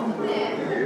って。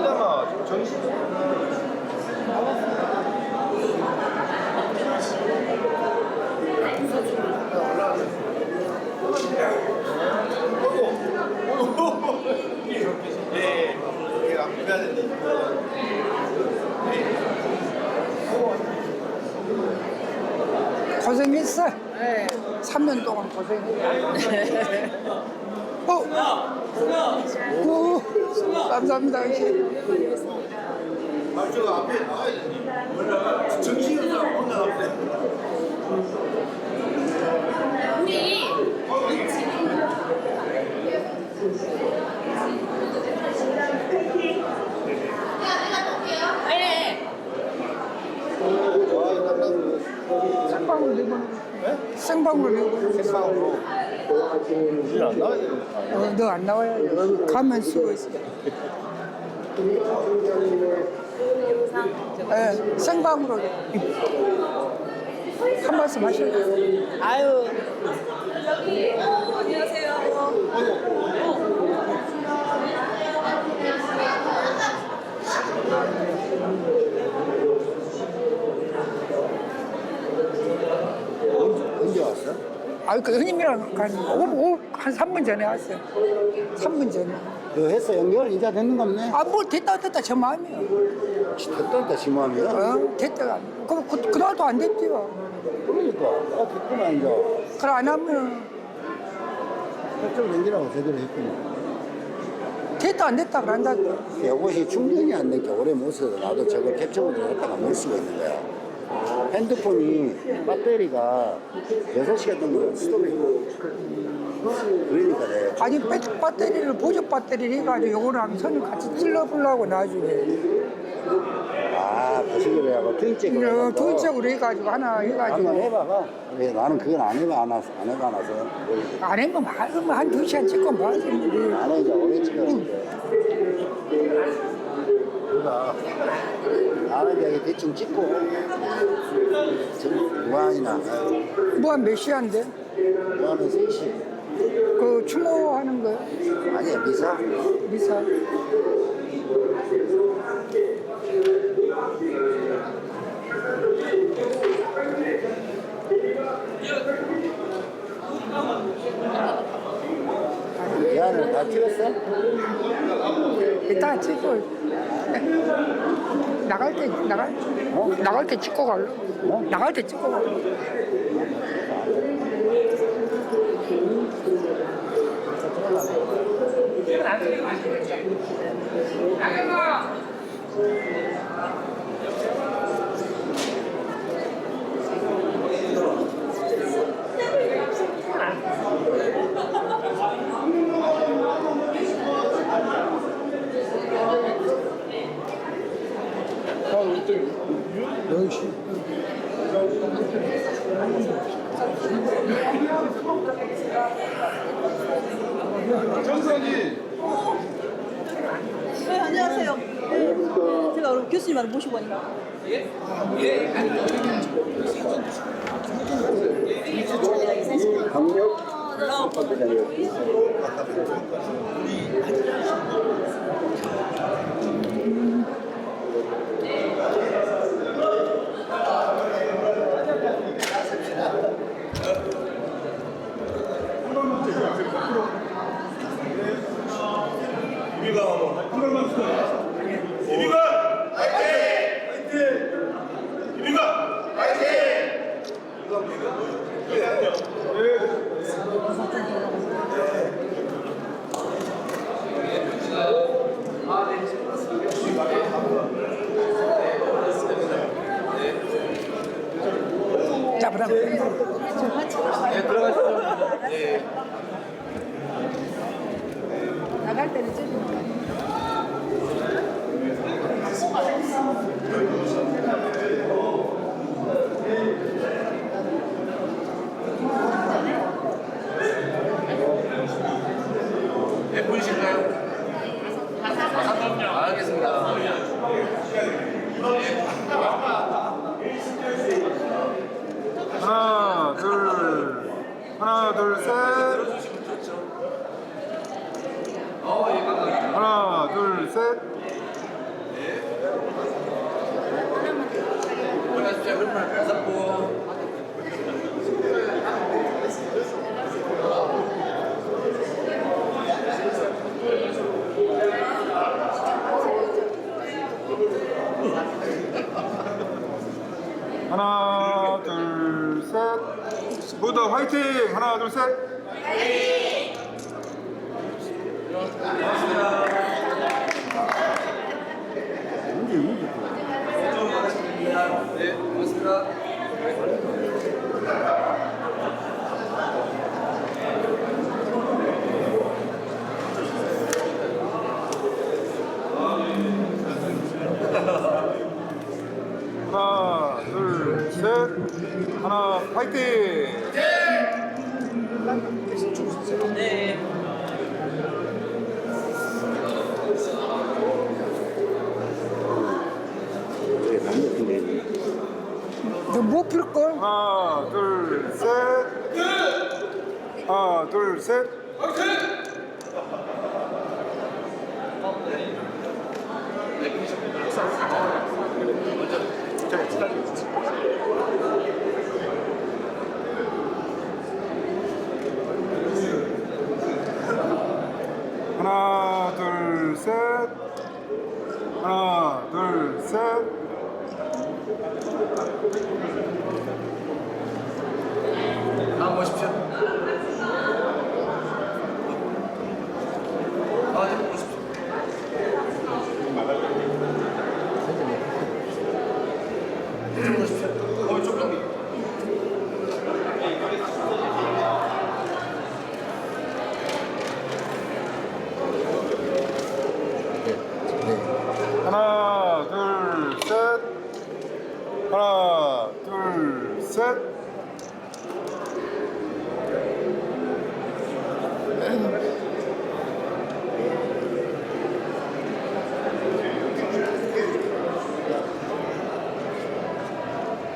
하잖아. 정신. 예, 이게 안 빼야 되는데. 고생했어. 네. 3년 동안 고생했어. 어? 오, 감사합니다. 아, 저 앞에 나와야 되니. 정신이 없어. 혼자 나오네. 생방울 내보내. 생방울 내보내. 생방으로. 안 되는 어, 너안 나와야 돼. 가면 쓰고 있어. 예, 생방으로. 한 말씀 하셔야 돼. 아유. 언제 왔어? 형님이랑 한, 오, 오, 한 3분 전에 왔어요. 3분 전에. 너 했어 연결 이제 됐는 거 없네 아, 뭘 됐다, 됐다, 저 마음이야. 됐다니까 지마음이야 어, 됐다. 그, 그, 그날도 안 됐대요. 그러니까 아 됐구나 이제 그래, 안 하면 협조 연결하고 제대로 했구나 됐다, 안 됐다, 그런다. 이것이 충전이 안 되니까 오래 못 써서 나도 저걸 캡처보드 했다가 못 쓰고 있는 거야 핸드폰이 배터리가 6시간 정도 스톱이 그러니까 내가 아니, 배, 배터리를, 보조 배터리를 해가지고 하면 선을 같이 찔러보려고 나중에. 아 거시기로 해갖고 트윈잭으로 어, 두 짝으로 해가지고 하나 한번 해가지고. 해봐봐 왜 나는 그건 안 해봐 안, 해서, 안 해봐 안 해서 안 하면 말하면 한두 시간 찍고 뭐. 뭐. 나는 이제 오래 찍었는데 여기 대충 찍고. 무한이나. 무한 몇 시간데? 무한은 3시. 그 추모하는 거 아니야 미사. 미사. 미안을 다 찍었어? 이따 찍고 나갈 때 나갈 어? 나갈 때 찍고 갈래. 어? 나갈 때 찍고 갈래. 네, 안녕하세요. 네, 교수님을 모시고 왔는데. 강력 이민가 화이팅! 화이팅! 이민가 화이팅! 잡으라. 나갈 때는 찍으니까. 몇 분이실까요? 알겠습니다. 하나, 둘, 하나, 둘, 셋. 하나, 둘, 셋. 올라주세요. 그러면 다섯 하나, 둘, 셋. 모두 화이팅! 하나, 둘, 셋. 네, 고맙습니다. 하나, 둘, 셋. 하나, 화이팅! 저기 반대편에 필걸? 하나, 둘, 셋. 하나, 둘, 셋. 하나, 둘, 셋. 하나, 둘, 셋. 다음 보십시오. 아, 네, 보십시오. 이쪽 보십시오. 어, 이쪽 여기. 하나, 둘, 셋. 하나, 둘, 셋.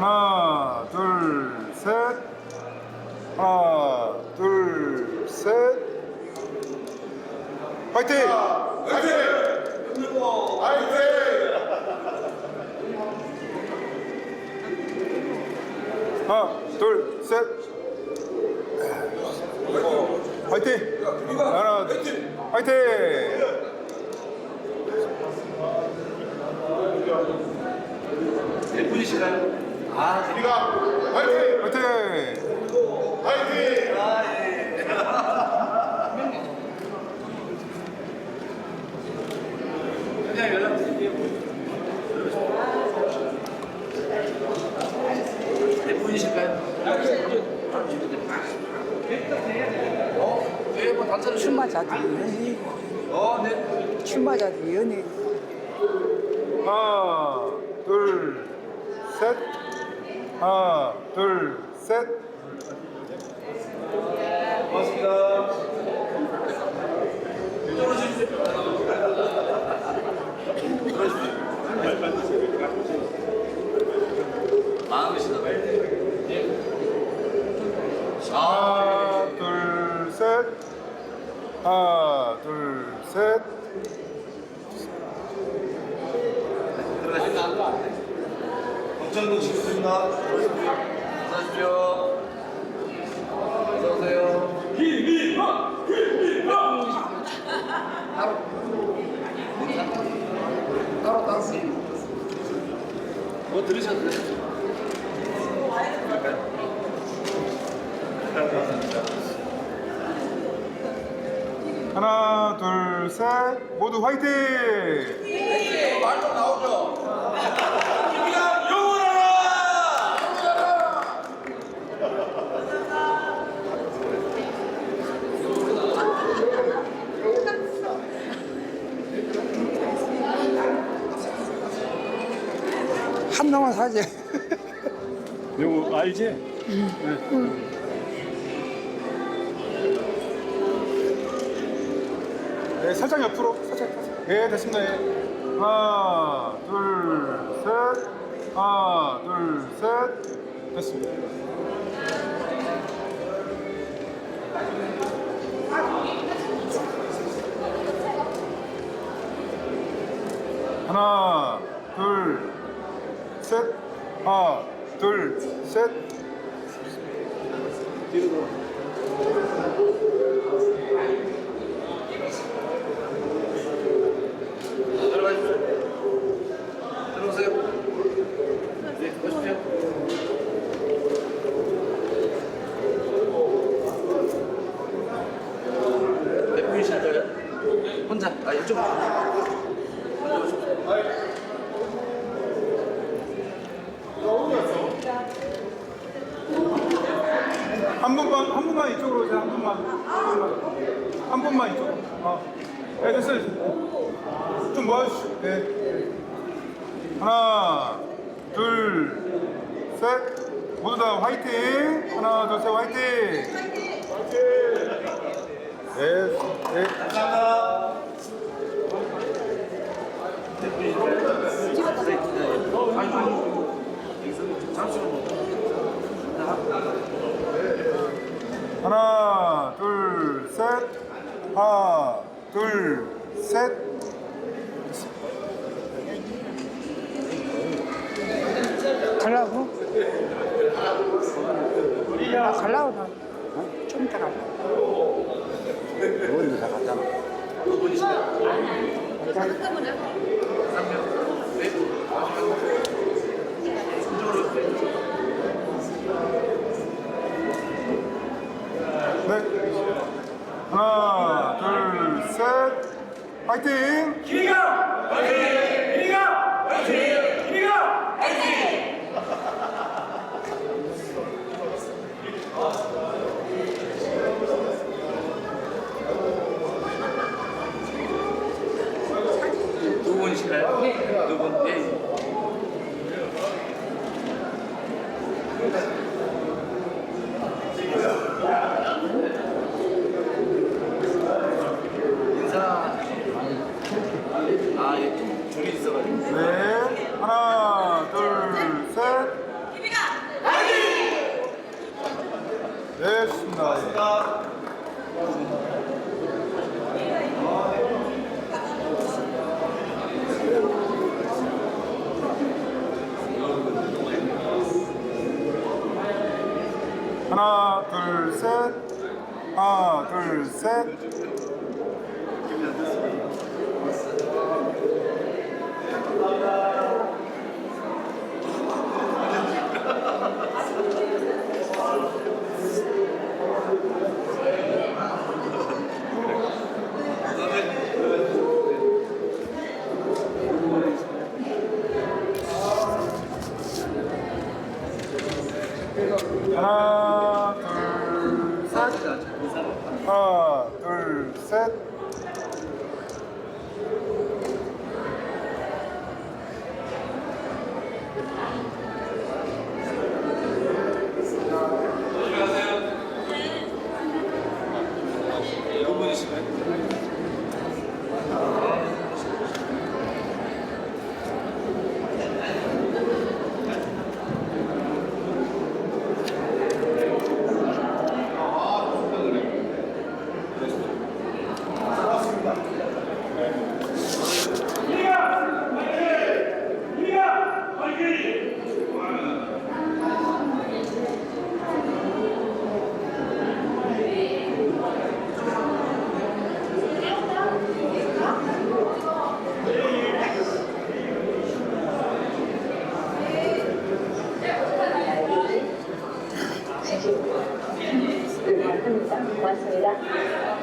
하나, 둘, 셋. 하나, 둘, 셋. 화이팅! 하나, 둘, 셋. 화이팅! 하나, 둘, 화이팅! 화이팅! 출마자들 연예인. 하나, 둘, 셋. 하나, 둘, 셋. 하나, 둘, 셋. 하나, 둘, 셋. 정찬동 씨입니다. 어서오십시오. 어서오세요. 뭐 들으셔도 돼요. 하나, 둘, 셋. 모두 화이팅! 말도 나오죠. 김이가 영원하라. 한동안 사지. 요거 알지? 네, 살짝 옆으로. 살짝. 살짝. 네, 됐습니다. 예. 하나, 둘, 셋. 하나, 둘, 셋. 됐습니다. 하나, 둘, 셋. 하나, 둘, 셋. 들어가십시오. 들어오세요. 네, 오십시오. 대표이실까요? 혼자? 아, 이쪽으로. 먼저 오십시오. 한 분만 한 분만 이쪽으로 오세요. 한 분만. 한 분만. 이쪽으로. 어. 네, 됐어요. 좀 모아주시죠. 네. 하나, 둘, 셋. 모두 다 화이팅. 하나, 둘, 셋, 화이팅. 화이팅. 네, 네. 하나, 둘, 셋. 하나, 둘, 셋. 갈라고? 아, 갈라고 나. 어? 좀 이따 갈라. 그건 다 갔잖아. 네. 하나, 둘, 셋. 화이팅! 두 분이실까요? 네. 두 분? 예. 인사. 하나, 둘, 셋. 하나, 둘, 셋. 하나, 둘, 셋. 하나, 둘, 셋. 고맙습니다.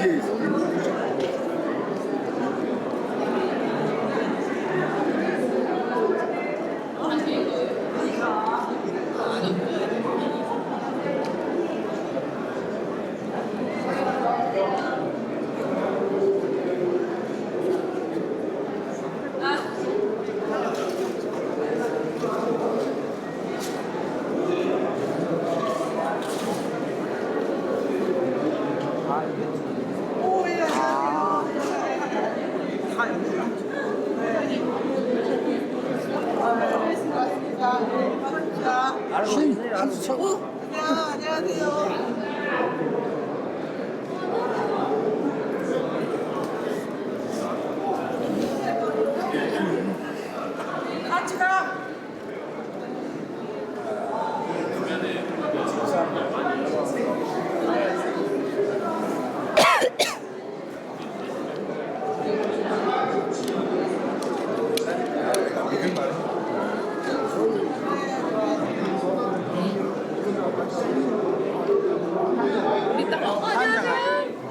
뒤에 있어.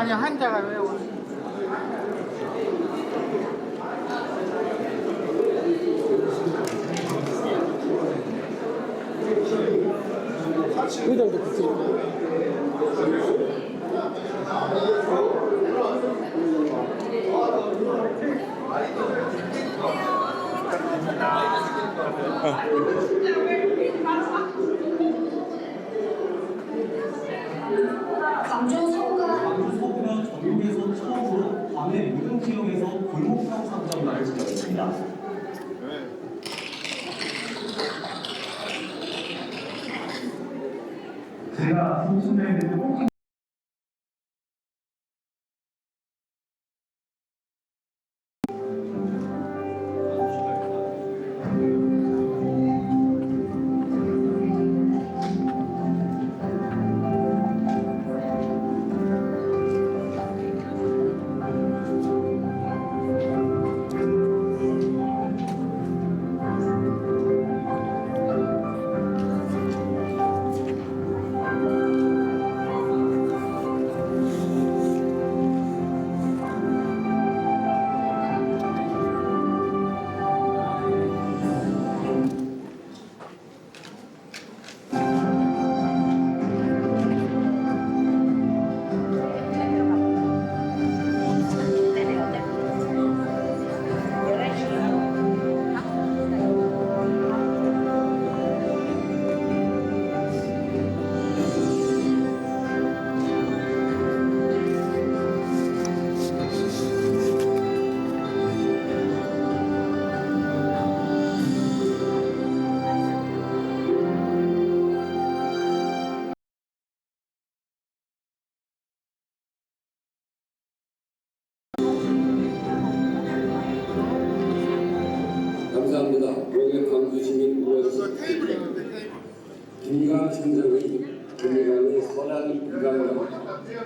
아니 한자가 왜 오늘? 의자도 붙여. 서구면 전국에서 처음으로 밤의 모든 지역에서 골목 상 상점날을 지켰습니다.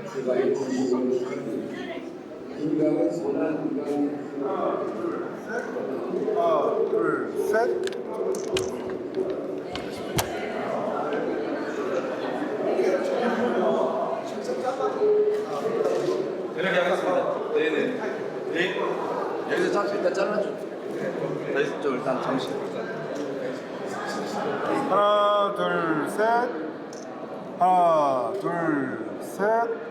추가의 주시고 김강의 선한 인간 하나, 둘, 셋. 이렇게 하겠습니다. 네네. 네. 여기서 잠시 일단 잘라줘. 네. 저 일단 잠시. 하나, 둘, 셋. 하나, 둘, 셋.